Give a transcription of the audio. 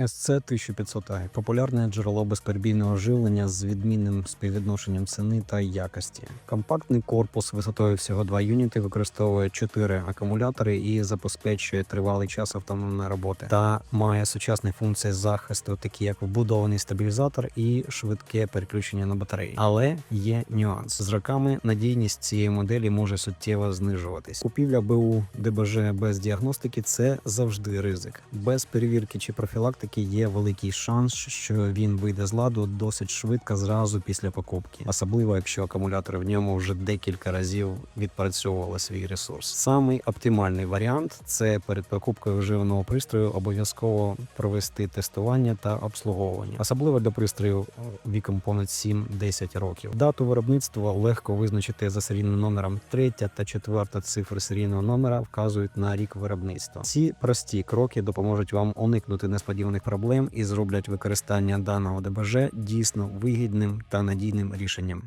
SC1500i – популярне джерело безперебійного живлення з відмінним співвідношенням ціни та якості. Компактний корпус висотою всього 2 юніти використовує 4 акумулятори і забезпечує тривалий час автономної роботи та має сучасні функції захисту, такі як вбудований стабілізатор і швидке переключення на батареї. Але є нюанс з роками. Надійність цієї моделі може суттєво знижуватись. Купівля БУ ДБЖ без діагностики це завжди ризик. Без перевірки чи профілактики є великий шанс, що він вийде з ладу досить швидко зразу після покупки, особливо якщо акумулятори в ньому вже декілька разів відпрацьовували свій ресурс. Самий оптимальний варіант це перед покупкою вживаного пристрою обов'язково провести тестування та обслуговування, особливо для пристроїв віком понад 7-10 років. Дату виробництва легко визначити за серійним номером. Третя та четверта цифри серійного номера вказують на рік виробництва. Ці прості кроки допоможуть вам уникнути несподіваних проблем і зроблять використання даного ДБЖ дійсно вигідним та надійним рішенням.